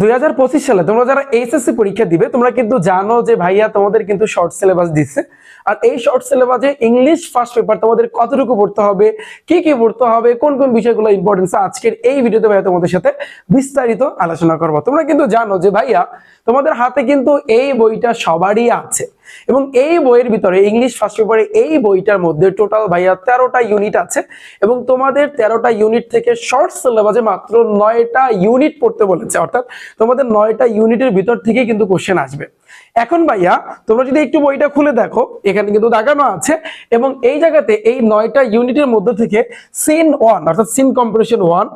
দুই হাজার পঁচিশ সালে তোমরা যারা এইচএসসি পরীক্ষা দিবে, তোমরা কিন্তু জানো যে ভাইয়া তোমাদের কিন্তু শর্ট সিলেবাস দিচ্ছে। আর এই শর্ট সিলেবাসে ইংলিশ ফার্স্ট পেপার তোমাদের কতটুকু পড়তে হবে, কি কি পড়তে হবে, কোন কোন বিষয়গুলো ইম্পর্টেন্স আজকের এই ভিডিওতে ভাইয়া তোমাদের সাথে বিস্তারিত আলোচনা করব। তোমরা কিন্তু জানো যে ভাইয়া তোমাদের হাতে কিন্তু এই বইটা সবারই আছে। এবং এই বইয়ের ভিতরে, ইংলিশ ফার্স্ট পেপারে এই বইটার মধ্যে টোটাল ভাইয়া তেরোটা ইউনিট আছে এবং তোমাদের তেরোটা ইউনিট থেকে শর্ট সিলেবাসে মাত্র নয়টা ইউনিট পড়তে বলেছে। অর্থাৎ তোমাদের নয়টা ইউনিটের ভিতর থেকে কিন্তু কোশ্চেন আসবে। এখন ভাইয়া, তোমরা যদি একটু বইটা খুলে দেখো, এখানে কিন্তু দেখানো আছে, এবং এই জায়গাতে এই নয়টা ইউনিটের মধ্যে থেকে সিন ওয়ান অর্থাৎ সিন কম্প্রেশন ওয়ান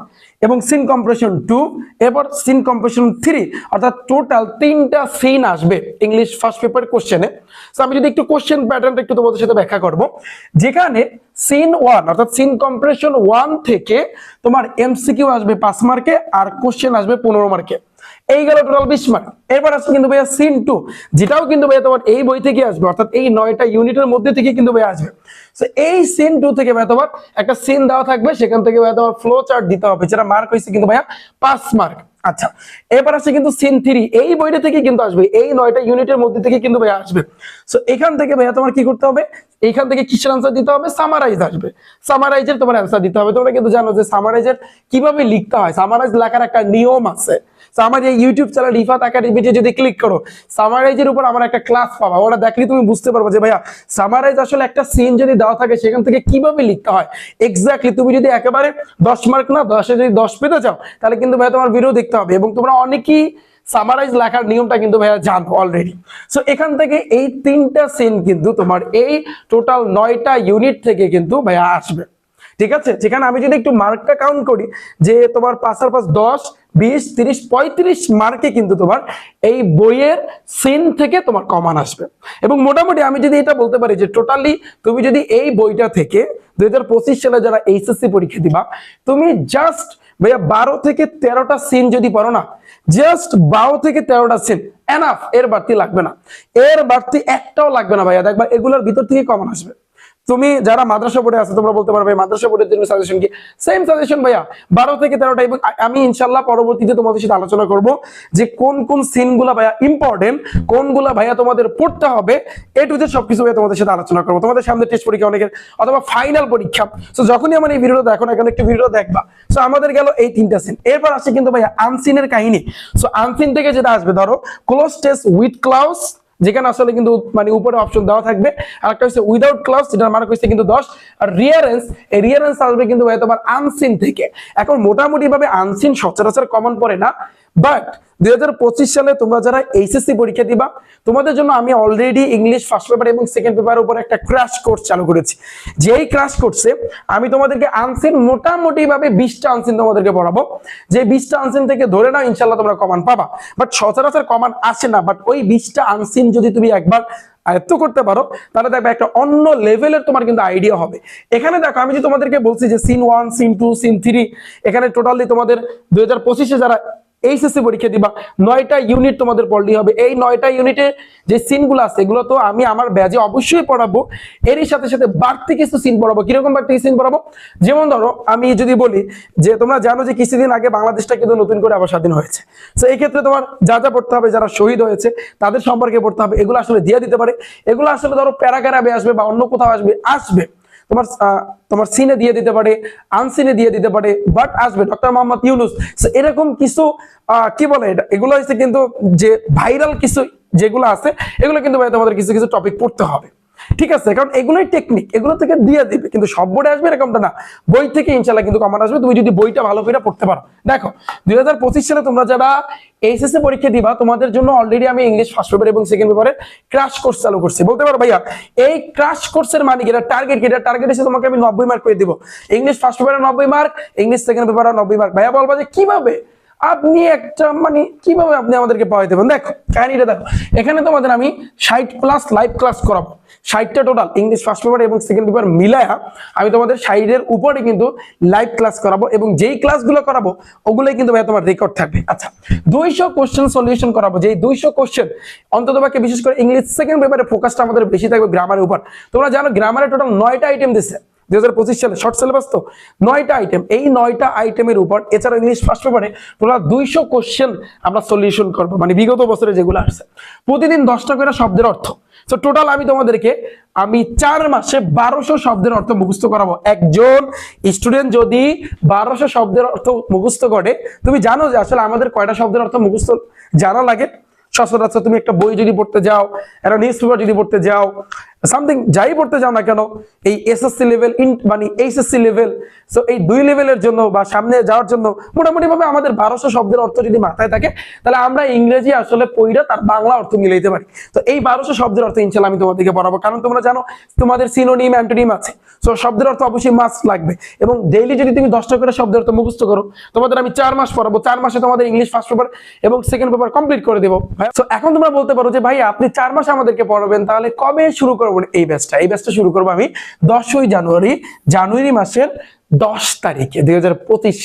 এবং সিন কম্প্রেশন টু এরপর সিন কম্প্রেশন থ্রি অর্থাৎ টোটাল তিনটা সিন আসবে ইংলিশ ফার্স্ট পেপার কোশ্চেনে তো আমি যদি একটু কোশ্চেন প্যাটার্নটা একটু তোমাদের সাথে ব্যাখ্যা করব। যেখানে সিন ওয়ান অর্থাৎ সিন কম্প্রেশন ওয়ান থেকে তোমার এমসিকিউ আসবে পাঁচ মার্কে আর কোশ্চেন আসবে পনেরো মার্কে এই গেল টোটাল বিশ মার্ক। এরপর আসছে কিন্তু ভাইয়া সিন টু যেটাও কিন্তু ভাইয়া তোমার এই বই থেকে আসবে, অর্থাৎ এই নয়টা ইউনিটের মধ্যে থেকে কিন্তু ভাইয়া আসবে। তো এই সিন টু থেকে ভাইয়া তোমার একটা সিন দেওয়া থাকবে, সেখান থেকে ভাইয়া তোমার ফ্লো চার্ট দিতে হবে, যেটা মার্ক হয়েছে কিন্তু ভাইয়া পাঁচ মার্ক আচ্ছা এবার আছে কিন্তু সিন থ্রি এই বইটা থেকে কিন্তু আসবে, এই নয়টা ইউনিটের মধ্যে থেকে কিন্তু ভাইয়া আসবে। সো এখান থেকে ভাইয়া তোমার কি করতে হবে? এইখান থেকে কিসের আনসার দিতে হবে? সামারাইজ আসবে। সামারাইজের তোমার অ্যান্সার দিতে হবে। তোমরা কিন্তু জানো যে সামারাইজের কীভাবে লিখতে হয়? সামারাইজ লেখার একটা নিয়ম আছে। তো আমার এই ইউটিউব চ্যানেল রিফাত একাডেমিতে যদি ক্লিক করো সামারাইজের উপর আমার একটা ক্লাস পাবা। ওটা দেখলে তুমি বুঝতে পারবে যে, ভাইয়া সামারাইজ আসলে একটা সিন যদি দেওয়া থাকে, সেখান থেকে কীভাবে লিখতে হয়? এক্স্যাক্টলি তুমি যদি একেবারে দশ মার্ক না, দশে যদি দশ পেতে চাও, তাহলে কিন্তু ভাইয়া তোমার ভিডিও দেখতে হবে। এবং তোমরা অনেকেই সামারাইজ লেখার নিয়মটা কিন্তু ভাইয়া জানো অলরেডি সো এখান থেকে এই তিনটা সিন কিন্তু তোমার এই টোটাল নয়টা ইউনিট থেকে কিন্তু ভাইয়া আসবে। ঠিক আছে? যেখানে আমি যদি একটু মার্কটা কাউন্ট করি, যে তোমার পাঁচ আর পাঁচ দশ, বিশ, তিরিশ, পঁয়ত্রিশ মার্কে কিন্তু তোমার এই বইয়ের সিন থেকে তোমার কমান আসবে। এবং মোটামুটি আমি যদি এটা বলতে পারি যে টোটালি তুমি যদি এই বইটা থেকে দুই হাজার পঁচিশ সালে যারা এইচএসসি পরীক্ষা দিবা, তুমি জাস্ট ভাইয়া বারো থেকে তেরোটা সিন যদি পড়ো না জাস্ট বারো থেকে তেরোটা সিন এনাফ এর বাড়তি লাগবে না। এর বাড়তি একটাও লাগবে না ভাইয়া। দেখবা এগুলোর ভিতর থেকে কমন আসবে। তুমি যারা মাদ্রাসা বোর্ডে আছে, তোমরা বলতে পারবে, মাদ্রাসা বোর্ডের জন্য সাজেশন কি? সেম সাজেশন ভাইয়া, বারো থেকে তেরোটা এবং আমি ইনশাল্লাহ পরবর্তীতে তোমাদের সাথে আলোচনা করব যে কোন কোন সিনগুলা ভাইয়া ইম্পর্টেন্ট কোনগুলা ভাইয়া তোমাদের পড়তে হবে এ টু জেড সবকিছু ভাইয়া তোমাদের সাথে আলোচনা করব। তোমাদের সামনে টেস্ট পরীক্ষা অনেকের, অথবা ফাইনাল পরীক্ষা। তো যখনই আমার এই ভিডিওটা দেখো না এখন একটু ভিডিও দেখবা। সো আমাদের গেল এই তিনটা সিন এরপর আসছে কিন্তু ভাইয়া আনসিনের কাহিনী। সো আনসিন থেকে যেটা আসবে, ধরো ক্লোজ টেস্ট উইথ ক্লাউস যেখানে আসলে কিন্তু মানে উপরে অপশন দেওয়া থাকবে। আর একটা হচ্ছে উইদাউট ক্লাস যেটার মানে হচ্ছে কিন্তু দশ। আর রিয়ারেন্স এই রিয়ারেন্স আসবে কিন্তু ভাই তোমার আনসিন থেকে। এখন মোটামুটি ভাবে আনসিন সচরাচর কমন পড়ে না। বাট দুই হাজার পঁচিশ সালে তোমরা যারা এইচএসসি পরীক্ষা দিবা, তোমাদের জন্য আমি অলরেডি ইংলিশ ফার্স্ট পেপার এবং সেকেন্ড পেপারের উপর একটা ক্রাশ কোর্স চালু করেছি। যেই ক্রাশ কোর্সে আমি তোমাদেরকে আনসিন মোটামুটি ভাবে বিশটা আনসিন তোমাদেরকে পড়াবো। যে বিশটা আনসিন থেকে ধরে নাও ইনশাল্লাহ তোমরা কমান পাবা। বাট সচরাচর কমান আসে না। বাট ওই বিশটা আনসিন যদি তুমি একবার আয়ত্ত করতে পারো, তাহলে দেখবে একটা অন্য লেভেলের তোমার কিন্তু আইডিয়া হবে। এখানে দেখো, আমি যে তোমাদেরকে বলছি যে seen one seen two seen three এখানে টোটালি তোমাদের দুই হাজার পঁচিশে যারা এইচএসসি পরীক্ষা দিবা। নয়টা ইউনিট তোমাদের পড়লেই হবে। এই নয়টা ইউনিটে যে সিনগুলো আছে, এগুলো তো আমি আমার ব্যাজে অবশ্যই পড়াবো। এরই সাথে সাথে বাড়তি কিছু সিন পড়াবো। কীরকম বাড়তি সিন পড়াবো? যেমন ধরো, আমি যদি বলি যে তোমরা জানো যে কিছুদিন আগে বাংলাদেশটা কিন্তু নতুন করে আবার স্বাধীন হয়েছে। তো এই ক্ষেত্রে তোমার যা যা পড়তে হবে, যারা শহীদ হয়েছে, তাদের সম্পর্কে পড়তে হবে। এগুলো আসলে দিয়ে দিতে পারে। এগুলো আসলে ধরো প্যারাগ্রাফে আসবে বা অন্য কোথাও আসবে আসবে। তোমার তোমার সিনে দিয়ে দিতে পারে আনসিনে দিয়ে দিতে পারে বাট আসবে। ডক্টর মোহাম্মদ ইউনুস এরকম কিছু কি বলে এটা? এগুলো হচ্ছে কিন্তু যে ভাইরাল কিছু যেগুলো আছে, এগুলো কিন্তু ভাই তোমাদের কিছু কিছু টপিক পড়তে হবে। ঠিক আছে, কারণ এগুলোই টেকনিক এগুলো থেকে দিয়ে দিবে, কিন্তু সব বোর্ডে আসবে এরকমটা না। বই থেকে ইনশাল্লাহ কিন্তু কমান আসবে, তুমি যদি বইটা ভালো করে পড়তে পারো। দেখো, দুই সালে তোমরা যারা এইচএসসি পরীক্ষা দিবা, তোমাদের জন্য অলরেডি আমি ইংলিশ ফার্স্ট পেপার এবং সেকেন্ড পেপারে ক্রাশ কোর্স চালু করছি। বলতে পারো ভাইয়া, এই ক্রাশ কোর্সের মানে কি? এটা টার্গেট কি? এটা টার্গেট এসে তোমাকে আমি নব্বই মার্ক করে দিব। ইংলিশ ফার্স্ট পেপারে নব্বই মার্ক ইংলিশ সেকেন্ড পেপারে নব্বই মার্ক ভাইয়া বলবা যে কীভাবে? আপনি একটা মানে কীভাবে আপনি আমাদেরকে পাওয়াই দেবেন দেখো, কাহিনীটা দেখো। এখানে তোমাদের আমি ষাট প্লাস লাইভ ক্লাস করাবো। ষাটটা টোটাল ইংলিশ ফার্স্ট পেপার এবং সেকেন্ড পেপার মিলায়া আমি তোমাদের ষাটের উপরে কিন্তু লাইভ ক্লাস করাবো এবং যেই ক্লাসগুলো করাবো, ওগুলোই কিন্তু ভাই তোমার রেকর্ড থাকবে। আচ্ছা দুইশো কোশ্চেন সলিউশন করাবো। যেই দুইশো কোশ্চেন অন্তত বিশেষ করে ইংলিশ সেকেন্ড পেপারে ফোকাসটা আমাদের বেশি থাকবে গ্রামারের উপর। তোমরা জানো গ্রামারে টোটাল নয়টা আইটেম দিচ্ছে দুই হাজার পঁচিশ সালে শর্ট সিলেবাস তো? নয়টা আইটেম এই নয়টা আইটেমের উপর এছাড়া ইংলিশ ফার্স্ট পেপারে তোমরা দুইশো কোশ্চেন আমরা সলিউশন করব মানে বিগত বছরে যেগুলো আসছে। প্রতিদিন দশটা করে শব্দের অর্থ। তো টোটাল আমি তোমাদেরকে আমি চার মাসে বারোশো শব্দের অর্থ মুখস্থ করাবো। একজন স্টুডেন্ট যদি বারোশো শব্দের অর্থ মুখস্থ করে, তুমি জানো যে আসলে আমাদের কয়টা শব্দের অর্থ মুখস্থ? জানা লাগে? সচরাচর তুমি একটা বই যদি পড়তে যাও, একটা নিউজ পেপার যদি পড়তে যাও সামথিং যাই পড়তে যাও না কেন, এই এসএসসি লেভেল মানে এইচএসসি লেভেল সো এই দুই লেভেলের জন্য বা সামনে যাওয়ার জন্য মোটামুটি ভাবে আমাদের বারোশো শব্দের অর্থ যদি মাথায় থাকে, তাহলে আমরা ইংরেজি আসলে পইরা তার বাংলা অর্থ মিলাইতে পারি। তো এই বারোশো শব্দের অর্থ ইনশাল্লাহ আমি তোমাদেরকে পড়াবো। কারণ তোমরা জানো, তোমাদের সিনোনিম অ্যান্টোনিম আছে। সো শব্দের অর্থ অবশ্যই মাস্ক লাগবে। এবং ডেইলি যদি তুমি দশটা করে শব্দের অর্থ মুখস্থ করো, তোমাদের আমি চার মাস পড়াবো। চার মাসে তোমাদের ইংলিশ ফার্স্ট পেপার এবং সেকেন্ড পেপার কমপ্লিট করে দেবো। সো এখন তোমরা বলতে পারো যে ভাই আপনি চার মাস আমাদেরকে পড়াবেন, তাহলে কবে শুরু করব এই ব্যাচটা এই ব্যাচটা শুরু করব আমি দশই জানুয়ারি জানুয়ারি মাসের দশ তারিখে, দুই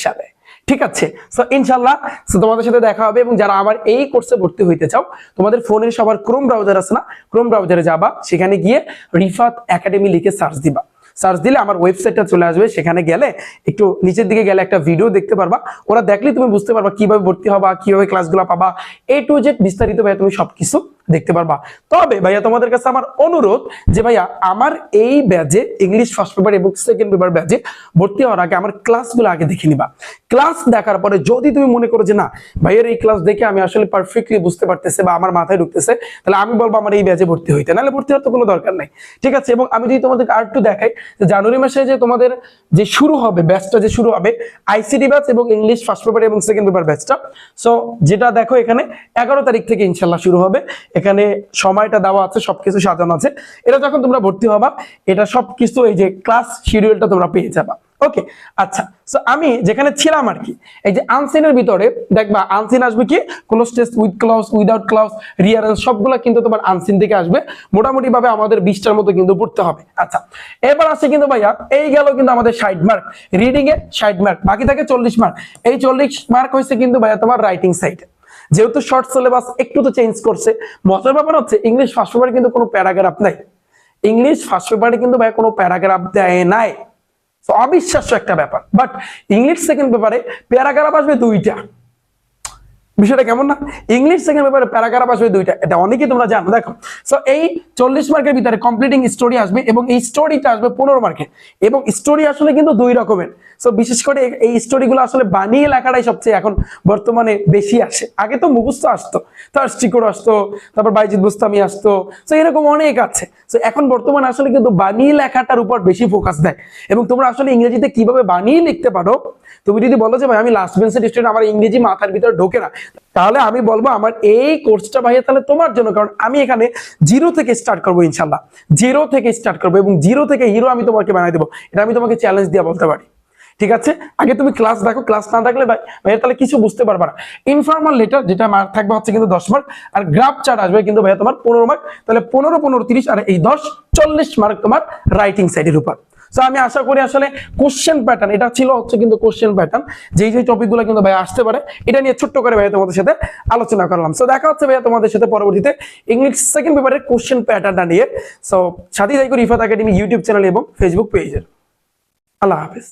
সালে। ঠিক আছে? সো ইনশাল্লাহ so তোমাদের সাথে দেখা হবে এবং যারা আমার এই কোর্সে ভর্তি হইতে চাও, তোমাদের ফোনের সবার ক্রোম ব্রাউজার আছে না? ক্রোম ব্রাউজারে যাবা, সেখানে গিয়ে রিফাত একাডেমি লিখে সার্চ দিবা। সার্চ দিলে আমার ওয়েবসাইটটা চলে আসবে, সেখানে গেলে একটু নিচের দিকে গেলে একটা ভিডিও দেখতে পারবা। ওরা দেখলে তুমি বুঝতে পারবা কীভাবে ভর্তি হবা, কীভাবে ক্লাসগুলো পাবা। এ টু জেড বিস্তারিত ভাইয়া তুমি সবকিছু দেখতে পারবা। তবে ভাইয়া, তোমাদের কাছে আমার অনুরোধ যে ভাইয়া, আমার এই ব্যাজে ইংলিশ ফার্স্ট পেপার এবং সেকেন্ড পেপার ব্যাজে ভর্তি হওয়ার আগে আমার ক্লাসগুলো আগে দেখে নিবা। ক্লাস দেখার পরে যদি তুমি মনে করো যে না, ভাইয়ের এই ক্লাস দেখে আমি আসলে পারফেক্টলি বুঝতে পারতেছে বা আমার মাথায় ঢুকতেছে, তাহলে আমি বলব আমার এই ব্যাচে ভর্তি হইতে। নাহলে ভর্তি হওয়ার তো কোনো দরকার নাই। ঠিক আছে? এবং আমি যদি তোমাদেরকে আর একটু দেখাই, যে জানুয়ারি মাসে যে তোমাদের যে শুরু হবে ব্যাচটা যে শুরু হবে আইসিডি ব্যাচ এবং ইংলিশ ফার্স্ট পেপার এবং সেকেন্ড পেপার ব্যাচটা সো যেটা দেখো এখানে, এগারো তারিখ থেকে ইনশাল্লাহ শুরু হবে। এখানে সময়টা দেওয়া আছে, সবকিছু সাজানো আছে। এটা যখন তোমরা ভর্তি হবা, এটা সবকিছু এই যে ক্লাস শিডিউলটা তোমরা পেয়ে যাবা। ওকে আচ্ছা সো আমি যেখানে ছিলাম আর কি, এই যে আনসিনের ভিতরে, দেখবা আনসিন আসবে কি? কোন stage with clues without clues rearrange সবগুলো কিন্তু তোমার আনসিন থেকে আসবে। মোটামুটি ভাবে আমাদের বিশটার মতো কিন্তু পড়তে হবে। আচ্ছা এবার আসছে কিন্তু ভাইয়া, এই গেল কিন্তু আমাদের ষাট মার্ক রিডিং এ ষাট মার্ক বাকি থাকে চল্লিশ মার্ক এই চল্লিশ মার্ক হয়েছে কিন্তু ভাইয়া তোমার রাইটিং সাইড যেহেতু শর্ট সিলেবাস একটু তো চেঞ্জ করছে, মজার ব্যাপার হচ্ছে ইংলিশ ফার্স্ট পেপারে কিন্তু কোনো প্যারাগ্রাফ নাই। ইংলিশ ফার্স্ট পেপারে কিন্তু ভাই কোনো প্যারাগ্রাফ দেয় নাই। অবিশ্বাস্য একটা ব্যাপার। বাট ইংলিশ সেকেন্ড পেপারে প্যারাগ্রাফ আসবে দুইটা। বিষয়টা কেমন না? ইংলিশ সেকেন্ড পেপারে প্যারাগ্রাফ আসবে দুইটা। এটা অনেকেই তোমরা জানো। দেখো সো এই চল্লিশ মার্কের ভিতরে কমপ্লিটিং স্টোরি আসবে এবং এই স্টোরিটা আসবে পনেরো মার্কে এবং স্টোরি আসলে কিন্তু দুই রকমের। সো বিশেষ করে এই- স্টোরিগুলো আসলে বানিয়ে লেখাটাই সবচেয়ে এখন বর্তমানে বেশি আসে। আগে তো মুখস্থ আসতো। তার স্টিকর আসতো, তারপর বাইজিৎ বুস্তামি আসতো। সো এরকম অনেক আছে। সো এখন বর্তমানে আসলে কিন্তু বানিয়ে লেখাটার উপর বেশি ফোকাস দেয়। এবং তোমরা আসলে ইংরেজিতে কীভাবে বানিয়ে লিখতে পারো? তুমি যদি বলো যে, ভাই, আমি লাস্ট বেঞ্চের স্টুডেন্ট আমার ইংরেজি মাথার ভিতরে ঢোকে না। তাহলে আমি বলব আমার এই কোর্সটা ভাইয়া, তাহলে তোমার জন্য, কারণ আমি এখানে জিরো থেকে স্টার্ট করব ইনশাল্লাহ। জিরো থেকে স্টার্ট করব এবং জিরো থেকে হিরো আমি তোমাকে বানাই দেবো। এটা আমি তোমাকে চ্যালেঞ্জ দিয়ে বলতে পারি। ঠিক আছে? আগে তুমি ক্লাস দেখো ক্লাস না থাকলে ভাই ভাইয়া, তাহলে কিছু বুঝতে পারবে না। ইনফর্মাল লেটার যেটা মার্ক থাকবে হচ্ছে কিন্তু দশ মার্ক আর গ্রাফ চার্ট আসবে কিন্তু ভাইয়া তোমার পনেরো মার্ক তাহলে পনেরো পনেরো, তিরিশ, আর এই দশ, চল্লিশ মার্ক তোমার রাইটিং সাইডের উপর। তো আমি আশা করি আসলে কোশ্চেন প্যাটার্ন এটা ছিল হচ্ছে কিন্তু কোশ্চেন প্যাটার্ন যেই যেই টপিকগুলো কিন্তু ভাই আসতে পারে, এটা নিয়ে ছোট্ট করে ভাই তোমাদের সাথে আলোচনা করলাম। সো দেখা হচ্ছে ভাইয়া তোমাদের সাথে পরবর্তীতে ইংলিশ সেকেন্ড পেপারের কোশ্চেন প্যাটার্নটা নিয়ে। সো সাথে করি ইফাত একাডেমি ইউটিউব চ্যানেল এবং ফেসবুক পেজের আল্লাহ হাফেজ।